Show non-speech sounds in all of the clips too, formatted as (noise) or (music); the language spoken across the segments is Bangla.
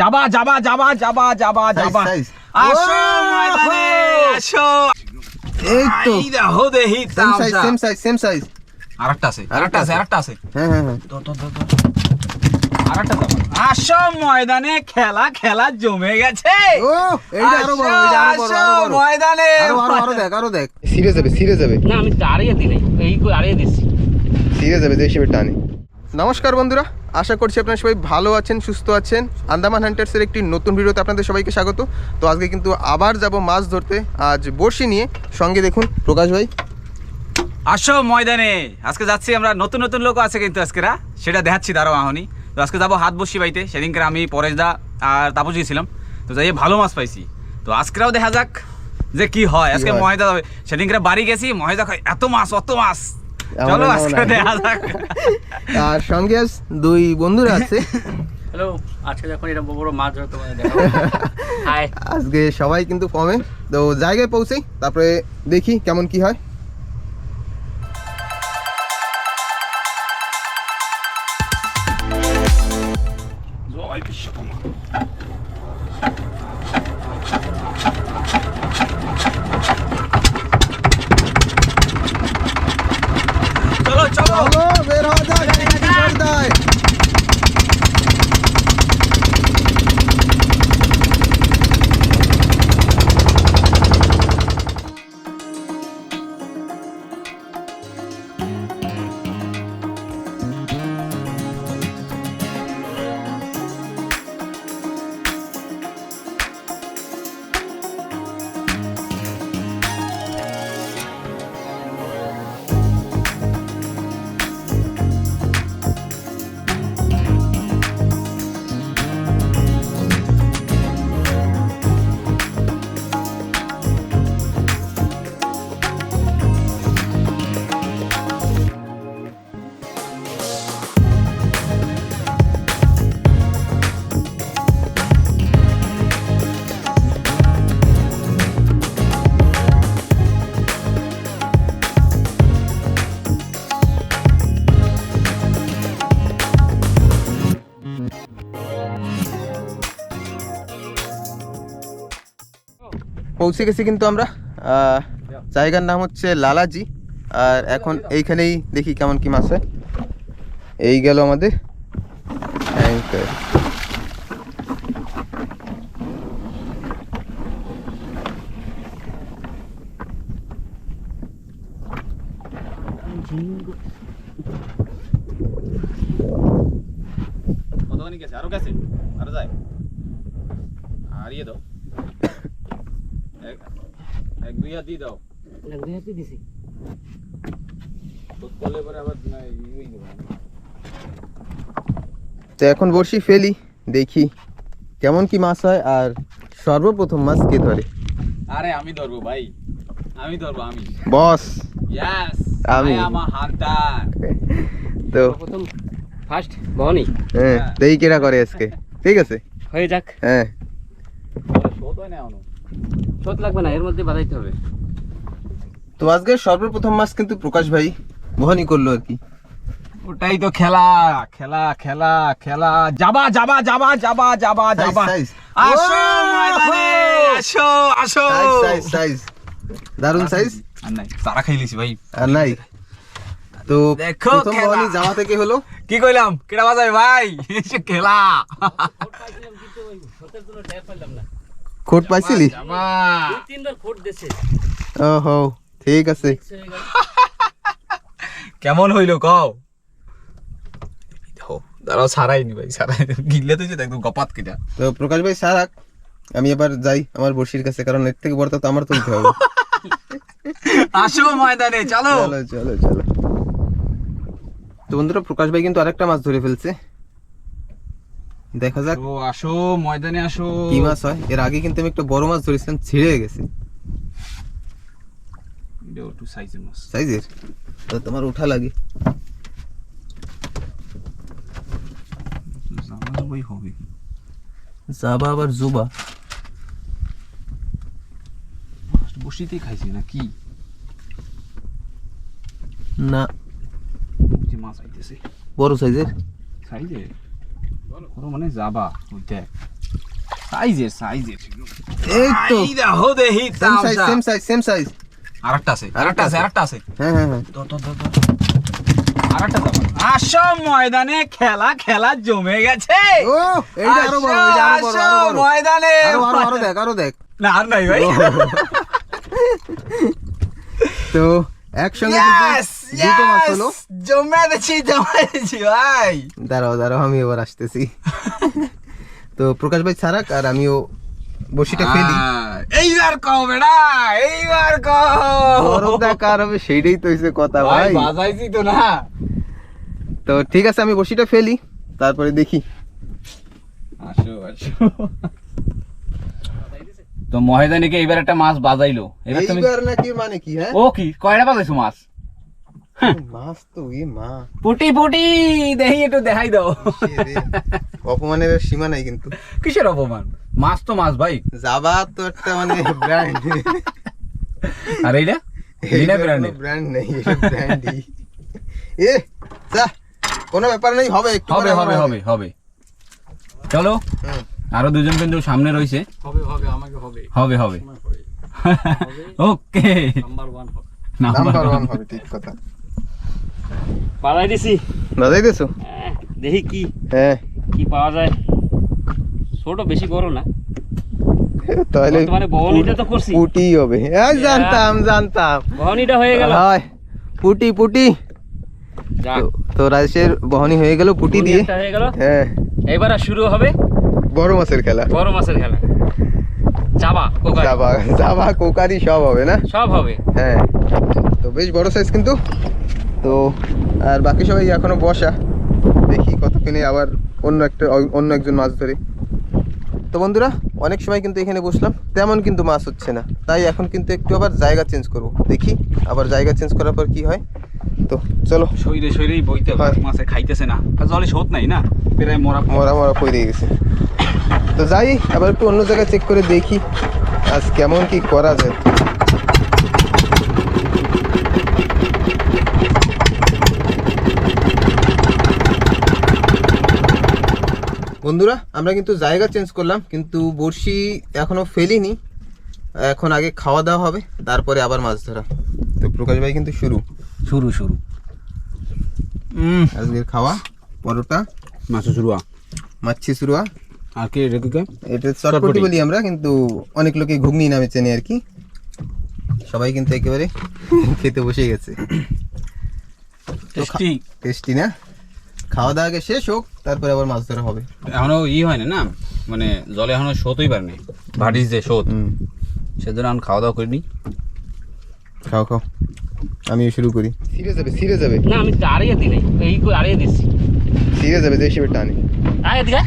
যাবা যাবা যাবা যাবা যাবা যাবা। আসো ময়দানে আসো। এই তো। এই দেখো দেহি same size same size same size আরেকটা আছে আরেকটা আছে আরেকটা আছে। হ্যাঁ হ্যাঁ হ্যাঁ। তো তো তো তো আরেকটা যাবা আসো ময়দানে খেলা খেলা জমে গেছে। ও এইটা আরও বড় এইটা আরও বড় আসো, ময়দানে। আরও আরও আরও দেখ আরও দেখ। সিরিয়াস যাবে সিরিয়াস যাবে। না আমি আড়িয়ে দিই এই করে আড়িয়ে দিচ্ছি সিরিয়াস যাবে যে হিসেবে টানে নমস্কার বন্ধুরা আশা করছি আপনারা সবাই ভালো আছেন সুস্থ আছেন। আন্দামান হান্টার্সের একটি নতুন ভিডিওতে আপনাদের সবাইকে স্বাগত। তো আজকে কিন্তু আবার যাব মাছ ধরতে। আজ বড়শি নিয়ে সঙ্গে দেখুন প্রকাশ ভাই। আসো ময়দানে। আজকে যাচ্ছি আমরা নতুন নতুন লোক আছে কিন্তু আজকেরা সেটা দেখাচ্ছি দাঁড়ো আহনি। তো আজকে যাব হাত বসি বাইতে। সেদিনকে আমি পরেশ দা আর তাপস গিয়েছিলাম তো যাই ভালো মাছ পাইছি। তো আজকেরাও দেখা যাক যে কি হয়। আজকে? ময়দা হবে সেদিনকে বাড়ি গেছি ময়দা খাই এত মাছ অত মাছ। চলো আজকে দেখা যাক। আর সঙ্গে আজ দুই বন্ধুরা আছে। হ্যালো আজকে যখন এটা বড় মাছ ধরে তোমাদের দেখাবো। (laughs) হাই আজকে সবাই কিন্তু কমে তো জায়গায় পৌঁছে তারপরে দেখি কেমন কি হয়। পৌঁছে গেছি কিন্তু আমরা। জায়গার নাম হচ্ছে লালাজি। আর এখন এইখানেই দেখি কেমন কি মাছ হয়। এই গেল আমাদের anchor। কতখানি গেছে আরও গেছে আরও যায় আর ইয়ে দাও এক এক দুই হাত দিয়ে দাও। দুই হাতে দিছি। তো করলে পরে আবার ইউই দেবো তো এখন বড়শি ফেলি দেখি কেমন কি মাছ হয় আর সর্বপ্রথম মাছ কে ধরে? আরে আমি ধরবো ভাই। আমি ধরবো আমি। বস। ইয়েস আমি। আমি আমার হান্টার তো প্রথম ফার্স্ট বহনি হ্যাঁ তো এই কেরা করে আজকে। ঠিক আছে? হয়ে যাক। হ্যাঁ। শোধ হয় না এখনও। শোধ লাগবে না এর মধ্যে বাজাইতে হবে। তো আজকে সর্বপ্রথম মাছ কিন্তু প্রকাশ ভাই বহনি করল আর কি। ওটাই তো খেলা খেলা খেলা খেলা। যাবা যাবা যাবা যাবা যাবা যাবা. আসো! ময়দানে আসো আসো। সাইজ সাইজ সাইজ দারুণ সাইজ আর নাই। সারা খাই লিছি ভাই। আর নাই। তো দেখো। বহনি যাওয়া থেকে হলো। কি কইলাম? কেডা বাজাই ভাই? এসে খেলা। খোট পাইছিলি? তিনবার ফোট দিছে। ও হো ঠিক আছে। (laughs) কেমন হইল কও? দাঁড়াও সারাইনি ভাই সারাই গিলে তো একদম গপাত কেটা। তো প্রকাশ ভাই সারাক আমি এবার যাই আমার বড়শির কাছে কারণ এর থেকে বড় তো আমার তুলতে হবে। (laughs) আসো ময়দানে চলো। চলো চলো চলো। তো বন্ধুরা প্রকাশ ভাই কিন্তু আরেকটা মাছ ধরে ফেলছে। দেখা যাক। আসো ময়দানে আসো। কি মাছ হয়? এর আগে কিন্তু আমি একটা বড় মাছ ধরেছিলাম ছিঁড়ে গেছে। এটাও একটু সাইজের মাছ সাইজের তো তোমার উঠা লাগে জামা বই হবে যাবা আবার জুবা বসিতেই খাইছি না কি না যে মাছ আইতেছে বড় সাইজের সাইজে বড় মানে যাবা ওইটা সাইজের সাইজের এই তো এই দেখো দেহি same size same size same size আরেকটা আছে আরেকটা আছে আরেকটা আছে। হ্যাঁ হ্যাঁ হ্যাঁ। ধর, ধর, ধর, ধর। আরেকটা যাব আসো ময়দানে খেলা খেলা জমে গেছে। ও এইটা আরও বড় এইটা আরও বড় আরও বড়। ময়দানে। আরও আরও আরও দেখ আরও দেখ। না আর নাই ভাই। তো একসঙ্গে দুটো মাছ হলো। জমে দিচ্ছি ভাই। দাঁড়াও দাঁড়াও আমি এবার আসতেছি। তো প্রকাশ ভাই ছাড়াক আর আমিও বসিটা ফেলি। এইবার কও বেড়া এইবার কও। কার হবে সেইটাই তো হইছে কথা ভাই ভাই। বাজাইছি তো না। তো ঠিক আছে আমি বসিটা ফেলি তারপরে দেখি। আসো আসো। তো মহেদানিকে এইবার একটা মাছ বাজাইলো। এবার তুমি এইবার নাকি মানে কি হ্যাঁ? ও কি কয়টা বাজাইছো মাছ? মাছ তো এ মা। পুটি পুটি দেহি একটু দেখাই দাও। অপমানের সীমা নাই কিন্তু। কিসের অপমান? মাছ তো মাছ ভাই। যাবা তো একটা মানে ব্র্যান্ড আর এইটা? ব্র্যান্ডের ব্র্যান্ড নেই ব্র্যান্ডই এ যা কোনো ব্যাপার নেই হবে একটু হবে হবে হবে হবে। চলো। আরও দুজন কিন্তু সামনে রয়েছে। হবে হবে আমাকে হবে। হবে হবে। (laughs) হবে ওকে। নাম্বার ওয়ান হবে। নাম্বার ওয়ান হবে ঠিক কথা। পালাই দিছি। বাজাই দেছো? আহ, দেখি কি হ্যাঁ। কি পাওয়া যায়। ছোট বেশি বড় না। তাহলে বর্তমানে বহনিটা তো করছি। পুটি হবে। এই জানতাম জানতাম। বহনিটা হয়ে গেল। হয়। পুটি পুটি। তো- তো রাজেশের বহনি হয়ে গেল পুটি দিয়ে। হয়ে গেল। হ্যাঁ। এবার আর শুরু হবে বড় মাছের খেলা। বড় মাছের খেলা। চাবা কোকারি। সব হবে না? সব হবে। হ্যাঁ। তো বেশ বড় সাইজ কিন্তু। তো আর বাকি সবাই এখনও বসা। দেখি কতক্ষণে আবার অন্য একটা অন্য একজন মাছ ধরে। তো বন্ধুরা অনেক সময় কিন্তু এখানে বসলাম তেমন কিন্তু মাছ হচ্ছে না। তাই এখন কিন্তু একটু আবার জায়গা চেঞ্জ করব। দেখি আবার জায়গা চেঞ্জ করার পর কি হয়। তো চলো। শরীরে শরীরেই বইতে হয়। মাছে খাইতেছে না। আর জলে শোধ নাই না? প্রায় মরা মরা মরা পড়ে গেছে। তো যাই আবার একটু অন্য জায়গায় চেক করে দেখি আজ কেমন কি করা যায়। বন্ধুরা আমরা কিন্তু জায়গা চেঞ্জ করলাম কিন্তু বড়শি এখনও ফেলিনি। এখন আগে খাওয়া দাওয়া হবে তারপরে আবার মাছ ধরা। তো প্রকাশ ভাই কিন্তু শুরু। শুরু শুরু। আজকের খাওয়া পরোটা মাছ শুরু মাছি শুরুয়া আর কি রেখে এটা চটপটি। বলি আমরা কিন্তু অনেক লোকে ঘুগনি নামে চেনে আর কি। সবাই কিন্তু একেবারে খেতে বসে গেছে। টেস্টি। টেস্টি না? খাওয়া দাওয়া আগে শেষ হোক তারপরে আবার মাছ ধরা হবে। এখনও ই হয় না না? মানে জলে এখনও শোধই পারেনি ভাটিস যে হুম। সেজন্য এখন খাওয়া দাওয়া করিনি। খাও খাও। আমিও শুরু করি। সিরে যাবে সিরে যাবে। না আমি আড়িয়ে দিলাই এই করে আড়িয়ে দিচ্ছি। সিরে যাবে যে হিসেবে টানে। আগে দিকে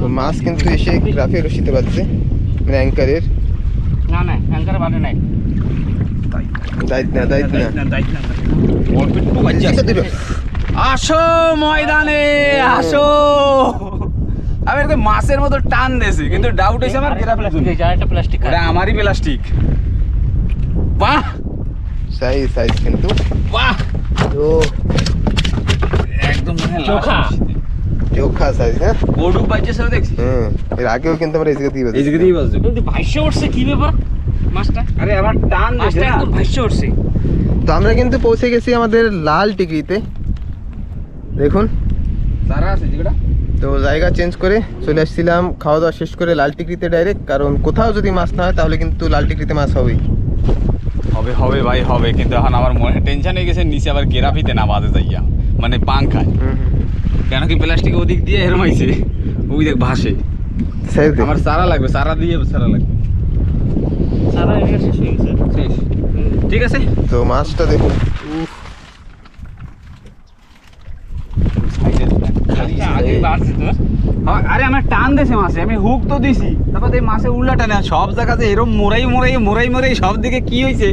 তো মাছ কিন্তু এসে গ্রাফে রশিতে পাচ্ছে মানে অ্যাঙ্কারের। না না অ্যাঙ্কারে বাদে নাই। ময়দানে আসো আমি মাছের মতো টান দিয়েছি কিন্তু ডাউট হয়েছে আমার কেরা আমারই প্লাস্টিক বাহ সাইজ সাইজ কিন্তু বাহ একদম হ্যাঁ দেখছি হুম আগেও কিন্তু আমরা উঠছে কি ব্যাপার মাছটা? আরে আবার টান মাছটা দিয়েছে একদম ভাইসে উঠছে। তো আমরা কিন্তু পৌঁছে গেছি আমাদের লাল টিকরিতে দেখুন। তারা আছে যেটা তো জায়গা চেঞ্জ করে চলে আসছিলাম খাওয়া দাওয়া শেষ করে লাল টিকরিতে ডাইরেক্ট কারণ কোথাও যদি মাছ না হয় তাহলে কিন্তু লাল টিকরিতে মাছ হবেই। হবে হবে ভাই হবে। কিন্তু এখন আমার মনে টেনশন হয়ে গেছে নিচে আবার গেরাফিতে না বাজে যাইয়া। মানে পাংখায় কেন কি প্লাস্টিক ওদিক দিয়ে হেরমাইছে ওই দেখ ভাসে। আমার সারা লাগবে সারা দিয়ে সারা লাগবে সারা এদিকে শেষ হয়ে গেছে শেষ ঠিক আছে? তো মাছটা দেখুন আরে আমার টান দিয়েছে মাছে আমি হুক তো দিছি। তারপর এই মাছে উল্লা টানে সব জায়গাতে এরম মোরাই মোরাই মোরাই মোরাই সব দিকে কি হয়েছে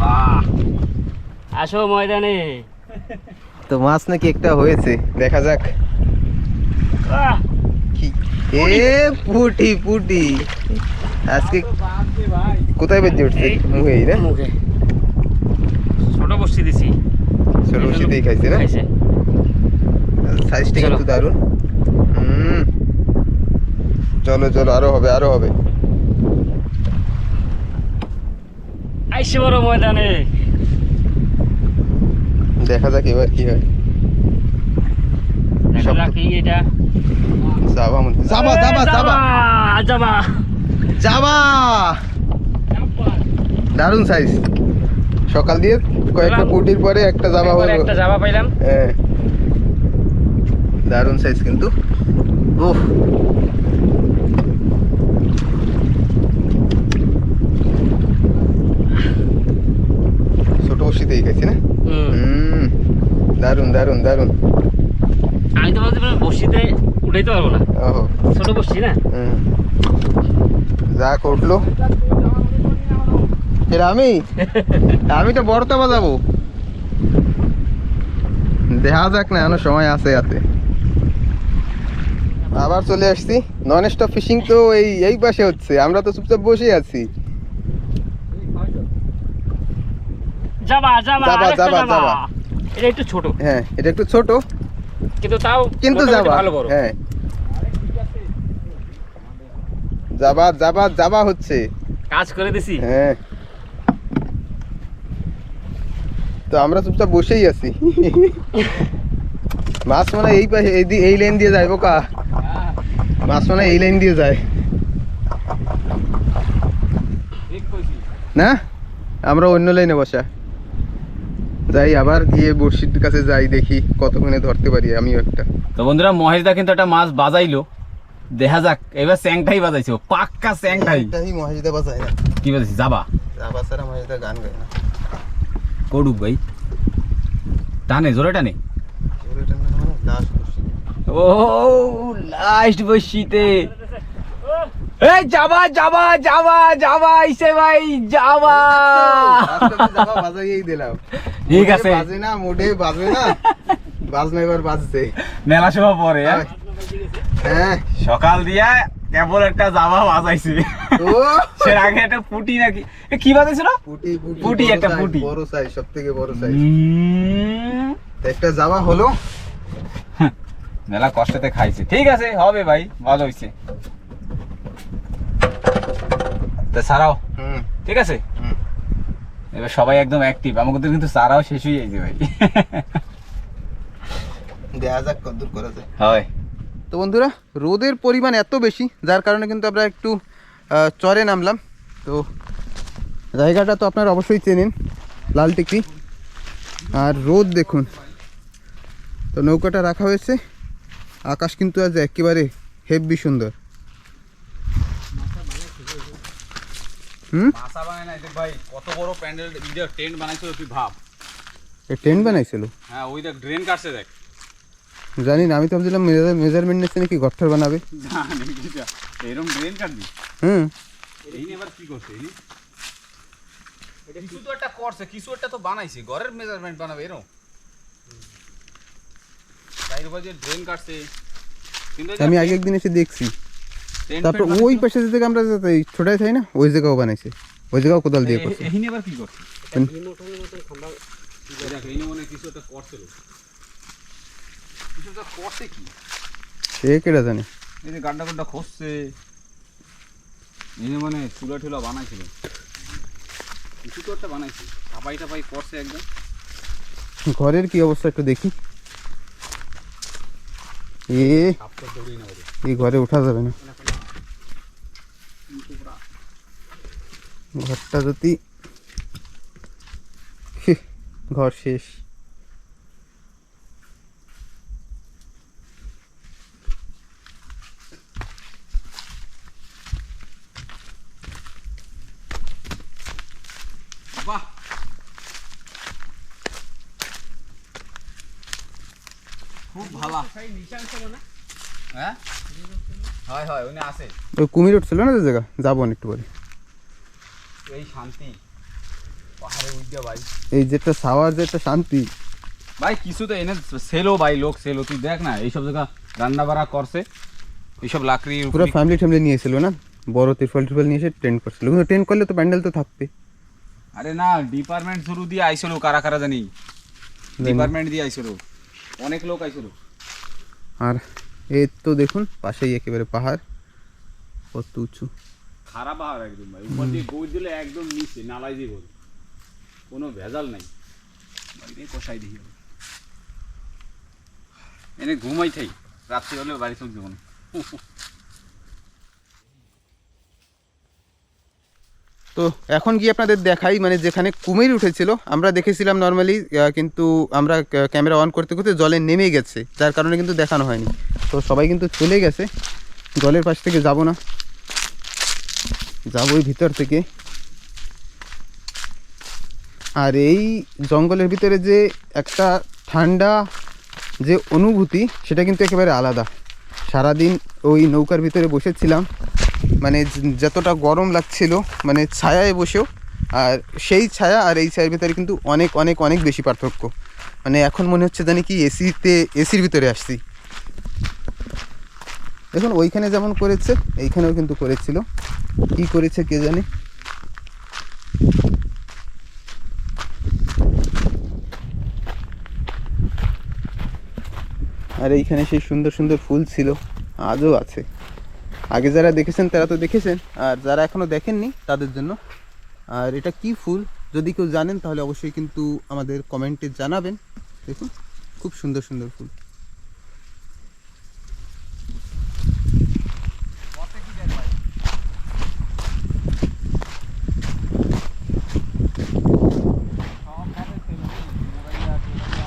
বাহ। আসো ময়দানে। তো মাছ নাকি একটা হয়েছে দেখা যাক। এ পুটি পুটি। আজকে কোথায় বেজে উঠছে? মুহেই না? মুখে। ছোট বসছি দিছি। ছোট খাইছে না? খাইছে। সাইজ সাইজটা চলো। কিন্তু দারুণ। হুম। চলো চলো আরও হবে আরও হবে। আইসে বড় ময়দানে। দেখা যাক এবার কি হয়। দেখা যাক কি এটা। যাবা মনে। যাবা যাবা যাবা যাবা যাবা দারুণ সাইজ সকাল দিয়ে কয়েকটা। পুটির পরে একটা একবারে হলো। একটা যাবা পাইলাম। হ্যাঁ। দারুণ সাইজ কিন্তু। উফ। ছোট বসিতেই খাইছি না? হুম। হুম। দারুণ দারুণ দারুণ। আমি তো ভাবছি বসিতে উঠাইতে পারব না। ছোট না? আমি আমি তো বড়টা বাজাবো দেখা যাক না এখনও সময় আছে হাতে আবার চলে আসছি। নন স্টপ ফিশিং তো এই এই পাশে হচ্ছে। আমরা তো চুপচাপ বসে আছি। যাবা, যাবা, যাবা যাবা। এটা একটু ছোট। হ্যাঁ এটা একটু ছোট। কিন্তু তাও কিন্তু যাবা। হ্যাঁ। যাবা যাবা যাবা হচ্ছে। কাজ করে দিছি। হ্যাঁ। তো আমরা চুপচাপ বসেই আছি। মাছ মানে এই পাশে এই লাইন দিয়ে যায় বোকা। মাছ মানে এই লাইন দিয়ে যায়। না? আমরা অন্য লাইনে বসা। যাই আবার গিয়ে বড়শির কাছে যাই দেখি কতক্ষণে ধরতে পারি আমিও একটা। তো বন্ধুরা মহেশদা কিন্তু একটা মাছ বাজাইলো। দেখা যাক এবার স্যাংটাই বাজাইছে পাক্কা স্যাংটাই। মহাজিদা বাজায় না। কি বাজাইছি যাবা? আবার সারা মহাজিদা গান গায় না। করুক ভাই। টানে জোরে টানে। মানে। ও লাস্ট বসিতে। এই যাবা যাবা যাবা যাবা ইসে ভাই যাবা। যাবা বাজাইয়েই দিলাম। ঠিক আছে। বাজে না মোটে বাজে না। বাজনা এবার বাজছে। মেলা সময় পরে হ্যাঁ? সকাল দিয়া কেবল একটা জামা বাজাইছে। সে আগে একটা পুটি নাকি? কি বাজাইছিল পুটি পুটি একটা পুটি। বড় সাইজ সব থেকে বড় সাইজ একটা জামা হলো। মেলা কষ্টতে খাইছে। ঠিক আছে হবে ভাই ভালো হইছে। তা সারাও হুম। ঠিক আছে? হুম। এবার সবাই একদম অ্যাক্টিভ আমাকে তো কিন্তু সারাও শেষ হয়ে যাইছে ভাই। দেখা যাক কদ্দূর করা যায়। হয়। তো বন্ধুরা রোদের পরিমাণ এত বেশি যার কারণে কিন্তু আমরা একটু চরে নামলাম। তো জায়গাটা তো আপনারা অবশ্যই চেনেন লাল টিকি। আর রোদ দেখুন। তো নৌকাটা রাখা হয়েছে। আকাশ কিন্তু আজ একেবারে হেভি সুন্দর। হুম? ভাই কত বড় প্যান্ডেল টেন্ট বানাইছিল তুই ভাব। টেন্ট বানাইছিল? হ্যাঁ ওই দেখ ড্রেন কাটছে দেখ। জানি না আমি তো ভাবছিলাম মেজারমেন্ট নিচ্ছে নাকি গঠর বানাবে এরকম ড্রেন কাটবি হুম এই এবার কি করছে এই কিছু তো একটা করছে কিছু একটা তো বানাইছে ঘরের মেজারমেন্ট বানাবে এরকম তাই উপর যে ড্রেন কাটছে কিন্তু ওই যে আমি আগে একদিন এসে দেখছি তারপর ওই বানাইছিল। পাশে যে থেকে আমরা ছোটাই থাই না ওই জায়গাও বানাইছে ওই জায়গাও কোদাল দিয়ে করছে কি করছে মনে কিছু একটা কিছু একটা করছে কি? সে কেটা জানে? এই যে গাড্ডা গাড্ডা খসছে। এই যে মানে চুলা বানাইছিল। কিছু তো একটা বানাইছে। টাপাই টাপাই করছে একদম। ঘরের কি অবস্থা একটু দেখি। এ এই ঘরে ওঠা যাবে না। ঘরটা যদি ঘর শেষ বাহ খুব ভালো। হ্যাঁ? হয় হয় উনি আছে। ওই কুমির উঠছিল না যে জায়গা? যাব একটু পরে। এই শান্তি। পাহাড়ে উঠে ভাই। এই যেটা সাওয়ার যেটা শান্তি। ভাই কিছু তো এনে সেলো ভাই লোক সেলো তুই দেখ না এইসব জায়গা রান্না বাড়া করছে। এইসব লাকড়ি পুরো ফ্যামিলি ট্যামিলি নিয়েছিল না? বড় তিরফল টিরফল নিয়ে এসে ট্রেন করছিল। কিন্তু ট্রেন করলে তো প্যান্ডেল তো থাকবে আরে না ডিপার্টমেন্ট শুরু দিয়ে আইছিল কারা কারা জানি? ডিপার্টমেন্ট দিয়ে আইছিল অনেক লোক আইছিল। আর এই তো দেখুন পাশেই একেবারে পাহাড়। কত উঁচু। খারাপ পাহাড় একদম ভাই। উপর দিয়ে গৌর দিলে একদম নিচে নালাই দিয়ে গৌর কোনো ভেজাল নাই। বাড়িতে কষাই দিই। এনে ঘুমাই থাই। রাত্রি হলে বাড়ি চোখ দেবো তো এখন গিয়ে আপনাদের দেখাই মানে যেখানে কুমির উঠেছিল, আমরা দেখেছিলাম নর্মালি কিন্তু আমরা ক্যামেরা অন করতে করতে জলে নেমে গেছে, যার কারণে কিন্তু দেখানো হয়নি। তো সবাই কিন্তু চলে গেছে, জলের পাশ থেকে যাব না। যাবই ভিতর থেকে। আর এই জঙ্গলের ভিতরে যে একটা ঠান্ডা যে অনুভূতি, সেটা কিন্তু একেবারে আলাদা। সারাদিন ওই নৌকার ভিতরে বসেছিলাম। মানে যতটা গরম লাগছিল মানে ছায়ায় বসেও, আর সেই ছায়া আর এই ছায়ার ভিতরে কিন্তু অনেক অনেক অনেক বেশি পার্থক্য। মানে এখন মনে হচ্ছে জানি কি এসিতে, এসির ভিতরে আসছি। দেখুন, ওইখানে যেমন করেছে, এইখানেও কিন্তু করেছিল। কি করেছে কে জানে? আর এইখানে সেই সুন্দর সুন্দর ফুল ছিল। আজও আছে। আগে যারা দেখেছেন তারা তো দেখেছেন। আর যারা এখনও দেখেননি তাদের জন্য। আর এটা কি ফুল? যদি কেউ জানেন তাহলে অবশ্যই কিন্তু আমাদের কমেন্টে জানাবেন। দেখুন খুব সুন্দর সুন্দর ফুল।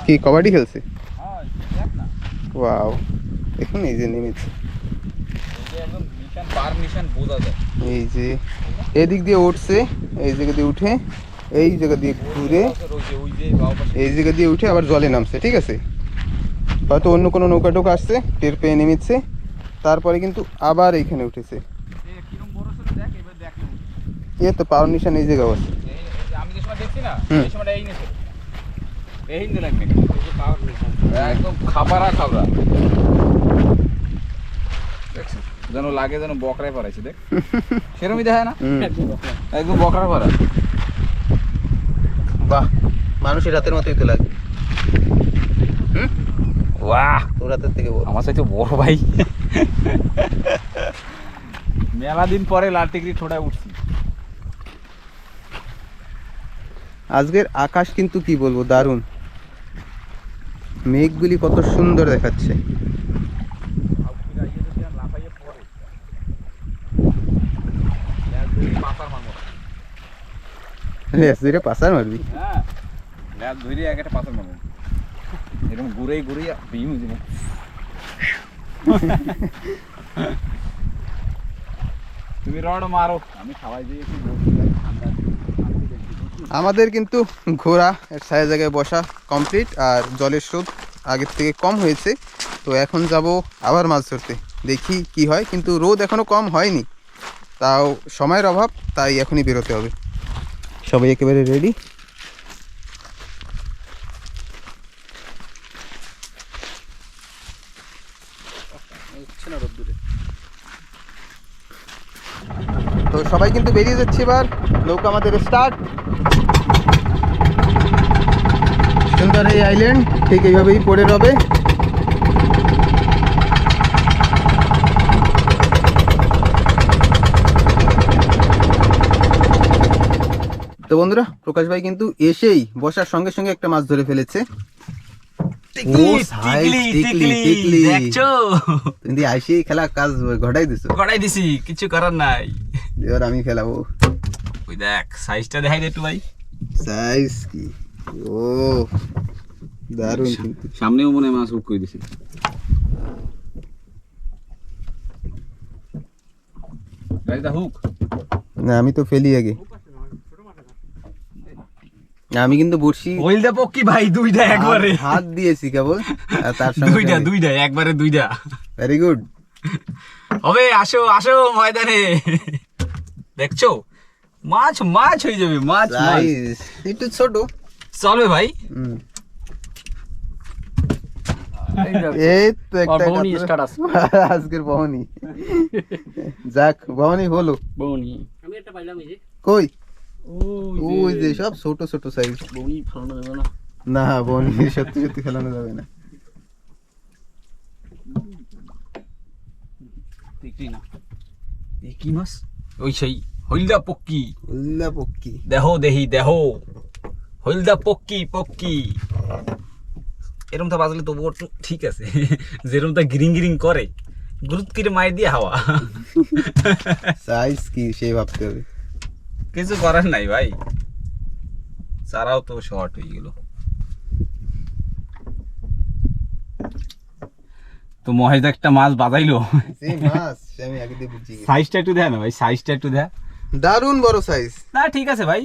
কি কবাডি খেলছে? ওয়াও দেখুন এই যে নেমেছে। নিশান বোঝা যায়। এই যে এদিক দিয়ে উঠছে এই জায়গা দিয়ে উঠে এই জায়গা দিয়ে ঘুরে এই জায়গা দিয়ে উঠে আবার জলে নামছে ঠিক আছে? হয়তো অন্য কোনো নৌকা টোকা আসছে টের পেয়ে নেমেছে তারপরে কিন্তু আবার এইখানে উঠেছে। এ তো পাওয়ার নিশান এই জায়গা আছে। এই- এই আমি যে সময় দেখছি না এই সময়টা এই নেছে এই হিন্দে লাগবে। একদম খাবারা খাবরা। দেখছিস? যেন লাগে যেন বকরায় পড়াইছে দেখ। সেরমই দেখায় না? একদম বকরা। পড়া। বাহ মানুষের রাতের মতোই তো লাগে। বাহ। তোর রাতের থেকে বড়। আমার সাথে বড় ভাই। মেলা দিন পরে লাল টিকরি ঠোঁটায় উঠছি। আজকের আকাশ কিন্তু কি বলব দারুণ। মেঘগুলি কত সুন্দর দেখাচ্ছে। ধরে মারবি। হ্যাঁ ল্যাব ধরে এক একটা পাথর মারবো। এরকম ঘুরেই ঘুরেই বিম তুমি রড মারো। আমি খাওয়াই দিয়ে একটু। আমাদের কিন্তু ঘোরা ছায়া জায়গায় বসা কমপ্লিট আর জলের স্রোত আগের থেকে কম হয়েছে। তো এখন যাব আবার মাছ ধরতে। দেখি কি হয় কিন্তু রোদ এখনও কম হয়নি। তাও সময়ের অভাব, তাই এখনই বেরোতে হবে। সবাই একেবারে রেডি তো সবাই কিন্তু বেরিয়ে যাচ্ছে এবার। নৌকা আমাদের স্টার্ট সুন্দর এই আইল্যান্ড ঠিক এইভাবেই পড়ে রবে। তো বন্ধুরা প্রকাশ ভাই কিন্তু এসেই বসার সঙ্গে সঙ্গে একটা মাছ ধরে ফেলেছে। খেলা কাজ ঘটাই দিছো? কড়াই দিছি কিছু করার নাই। এবার আমি ফেলাবো ওই দেখ সাইজটা দেখাই দে একটু ভাই। সাইজ কি? ও দারুণ কিন্তু। সামনেও মনে মাছ উঠ করে দিছি। হুক। না আমি তো ফেলি আগে। আমি কিন্তু বড়শি। ওইল দে পক্কি ভাই দুইটা একবারে। হাত- দিয়েছি কেবল তার সঙ্গে দুইটা দুইটা একবারে দুইটা ভেরি গুড হবে আসো আসো ময়দানে। দেখছ? মাছ মাছ হয়ে যাবে মাছ মাছ। একটু ছোট। চলবে ভাই। হুম। এই তো একটা status। আজকের বহনি। যাক বহনি হলো। আমি একটা পাইলাম এই যে। কই? ওই যে সব ছোট ছোট সাইজ ফলানো যাবে না। না সত্যি সত্যি ফেলানো যাবে না। দেখলি না? এই কি মাছ? ওই সেই হইলদা পক্কি। উল্লা পক্ষী দেহ দেহি দেহ। হইলদা পক্কি পক্কি। এরমটা বাজলে তবুও ঠিক আছে। (laughs) যেরমটা গিরিং গিরিং করে গুরুত কিরে মায়ের দিয়ে হাওয়া। সাইজ কি সেই ভাবতে হবে। কিছু করার নাই ভাই। চারাও তো শর্ট হয়ে গেল। তো মহেশ একটা মাছ বাজাইলো। সাইজটা একটু দেয় না ভাই সাইজটা একটু দেয় দারুণ বড় সাইজ না ঠিক আছে ভাই।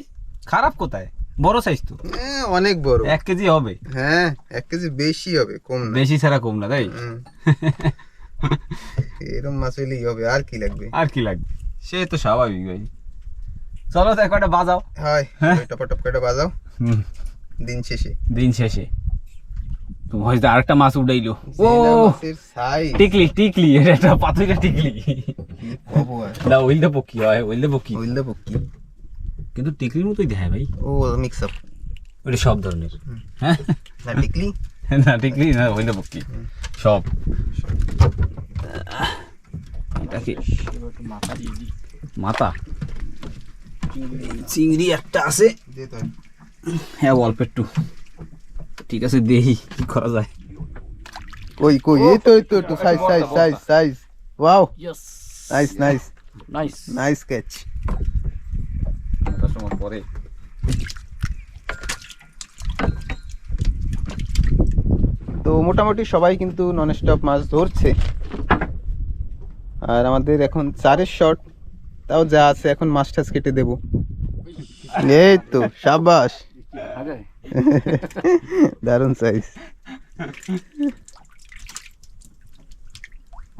খারাপ কোথায়? বড় সাইজ তো। হ্যাঁ অনেক বড়। এক কেজি হবে। হ্যাঁ এক কেজি বেশি হবে কম না। বেশি ছাড়া কম না তাই। এরম মাছ হইলেই হবে আর কি লাগবে? আর কি লাগবে? সে তো স্বাভাবিক ভাই। চলো তো একটা বাজাও। হয় হ্যাঁ? ওই টপ করে বাজাও। দিন শেষে। দিন শেষে। হয়তো আরেকটা মাছ উঠাইলো। ও! টিকলি টিকলি এটা একটা পাথরের টিকলি। না ওইলদা পক্ষি হয় ওইলদা পক্ষি হইলে পক্ষী কিন্তু টিকলির মতোই দেখায় ভাই। ও মিক্স আপ ওটা সব ধরনের। হ্যাঁ? না টিকলি? (laughs) না টিকলি না ওইলদা পক্ষি সব। এটা কি মাথা দিয়ে দিই মাথা। চিংড়ি একটা আছে। তো হ্যাঁ অল্প একটু। ঠিক আছে দেখি কি করা যায়। কই কই এই তো এই তো একটু size size size size wow yes nice nice nice nice catch সময় পরে। তো মোটামুটি সবাই কিন্তু নন স্টপ মাছ ধরছে। আর আমাদের এখন চারের শট তাও যা আছে এখন মাছ টাছ কেটে দেবো। এই তো সাবাস। দারুণ সাইজ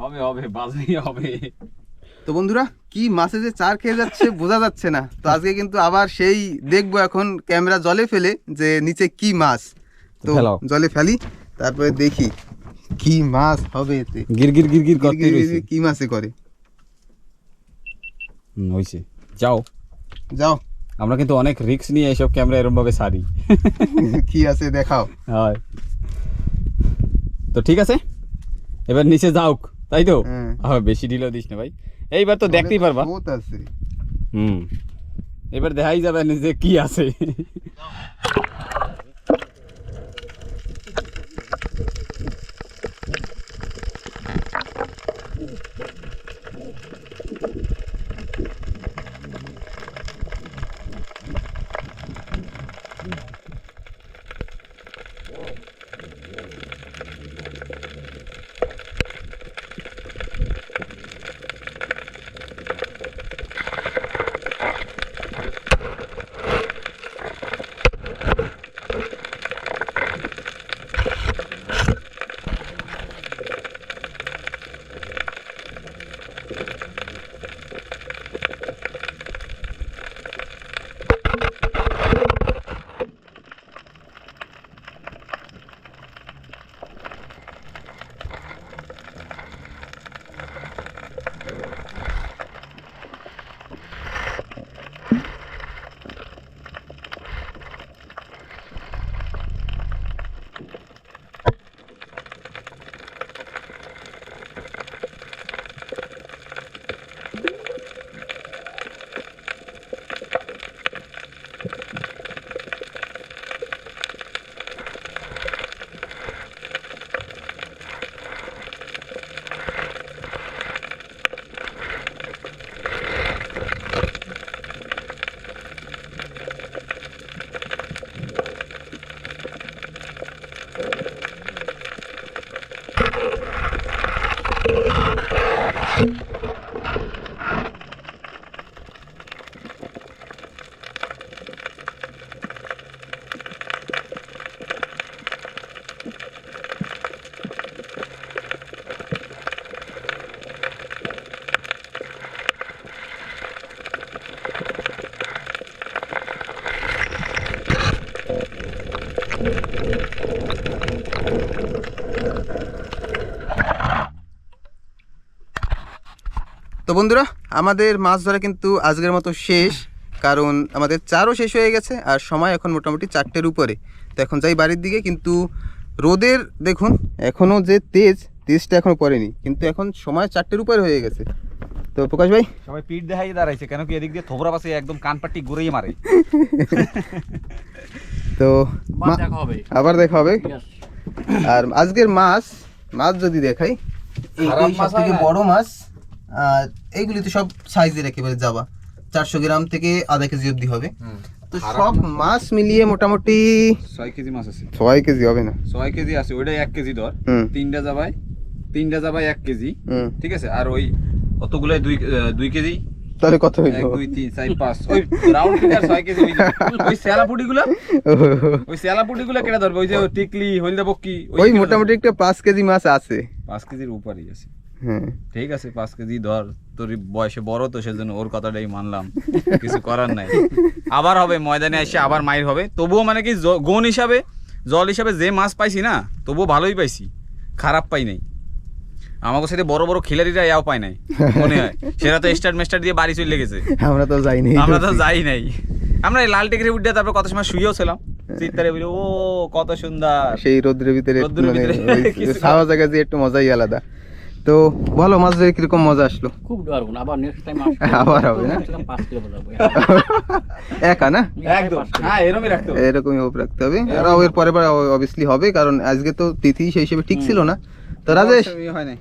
হবে হবে বাজলেই হবে। তো বন্ধুরা কি মাছে যে চার খেয়ে যাচ্ছে বোঝা যাচ্ছে না। তো আজকে কিন্তু আবার সেই দেখব এখন ক্যামেরা জলে ফেলে যে নিচে কি মাছ। তো জলে ফেলি তারপরে দেখি কি মাছ হবে এতে। গির গির গির গির করতে রইছে কি মাছে করে? হইছে। যাও। যাও। আমরা কিন্তু অনেক রিস্ক নিয়ে এইসব ক্যামেরা এরকম ভাবে সারি। (laughs) কি আছে দেখাও। হয়। তো ঠিক আছে? এবার নিচে যাও তাই তো? হ্যাঁ। বেশি ঢিলেও দিস না ভাই। এইবার তো দেখতেই পারবা। বহুত আছে। হুম। এবার দেখাই যাবে না যে কি আছে। তো বন্ধুরা আমাদের মাছ ধরা কিন্তু আজকের মতো শেষ কারণ আমাদের চারও শেষ হয়ে গেছে আর সময় এখন মোটামুটি চারটের উপরে। তো এখন যাই বাড়ির দিকে কিন্তু রোদের দেখুন এখনও যে তেজ তেজটা এখনও পড়েনি কিন্তু এখন সময় চারটের উপরে হয়ে গেছে। তো প্রকাশ ভাই? সবাই পিঠ দেখাই দাঁড়াইছে কেন কি এদিক দিয়ে থোবরা পাশে একদম কানপাট্টি ঘুরেই মারে। (laughs) তো মাছ দেখা হবে। আবার দেখা হবে। আর আজকের মাছ মাছ যদি দেখাই এই সব থেকে বড় মাছ এইগুলি তো সব সাইজের একেবারে যাবা। চারশো গ্রাম থেকে আধা কেজি অবধি হবে। তো সব মাছ মিলিয়ে মোটামুটি ছয় কেজি মাছ আছে। ছয় কেজি হবে না। ছয় কেজি আছে ওইটাই এক কেজি ধর তিনটা যাবাই তিনটা যাবাই এক কেজি। ঠিক আছে? আর ওই অতগুলাই দুই দুই কেজি। তাহলে কত হইল? ওই রাউন্ড ফিগার ছয় কেজি ওই স্যালাপুটি গুলা ওই স্যালাপুটি কেটে ধরবে। ওই যে টিকলি হলদা বক্কি ওই মোটামুটি একটা পাঁচ কেজি মাছ আছে। পাঁচ কেজির উপরই আছে। হ্যাঁ। ঠিক আছে পাঁচ কেজি ধর তোর বয়সে বড় তো সেজন্য ওর কথাটাই মানলাম। (laughs) কিছু করার নাই। আবার হবে ময়দানে এসে আবার মাইর হবে। তবুও মানে কি গুণ হিসাবে জল হিসাবে যে মাছ পাইছি না তবুও ভালোই পাইছি। খারাপ পাই নাই। আমাকে সাথে বড় বড় খিলাড়িরা ইয়াও পায় নাই মনে হয়। সেটা তো স্টার্ট মেস্টার দিয়ে বাড়ি চলে গেছে। আমরা তো যাইনি আমরা তো যাই নাই। আমরা লাল টেকরে উঠে তারপর কত সময় শুয়েও ছিলাম। চিত্তারে বলি ও কত সুন্দর। সেই রোদ্রের ভিতরে রোদ্রের মানে ভিতরে (laughs) ছাওয়া জায়গা দিয়ে একটু মজাই আলাদা। তো বলো মাছ ধরে কীরকম মজা আসলো? খুব দারুণ আবার নেক্সট টাইম (laughs) আবার হবে না? পাঁচ কিলো বাজাবো (laughs) একা না? একদম। হ্যাঁ এরমই রাখতে হবে। এরকমই হোপ রাখতে হবে। আর এর পরে পরে অবভিয়াসলি হবে। কারণ আজকে তো তিথি সেই হিসেবে ঠিক ছিল না। তো রাজেশ? হয় নাই।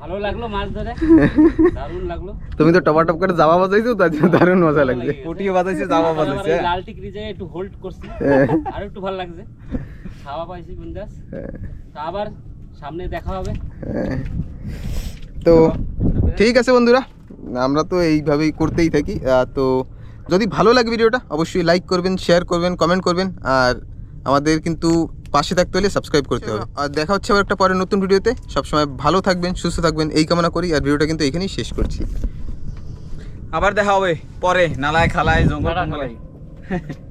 ভালো লাগল মাছ ধরে। (laughs) দারুণ লাগল। তুমি তো টপা টপ করে যাওয়া বাজাইছো তার জন্য দারুণ মজা লাগছে। পুটিও বাজাইছে জামা আবার বাজাইছে একটু হোল্ড করছি। আর একটু ভালো লাগছে। খাওয়া পাইছি বিন্দাস। আবার সামনে দেখা হবে। হ্যাঁ। তো ঠিক আছে বন্ধুরা আমরা তো এইভাবেই করতেই থাকি। তো যদি ভালো লাগে ভিডিওটা অবশ্যই লাইক করবেন শেয়ার করবেন কমেন্ট করবেন আর আমাদের কিন্তু পাশে থাকতে হলে সাবস্ক্রাইব করতে হবে। আর দেখা হচ্ছে আবার একটা পরের নতুন ভিডিওতে। সবসময় ভালো থাকবেন সুস্থ থাকবেন এই কামনা করি আর ভিডিওটা কিন্তু এখানেই শেষ করছি। আবার দেখা হবে পরে নালায় খালায় জঙ্গল। (laughs)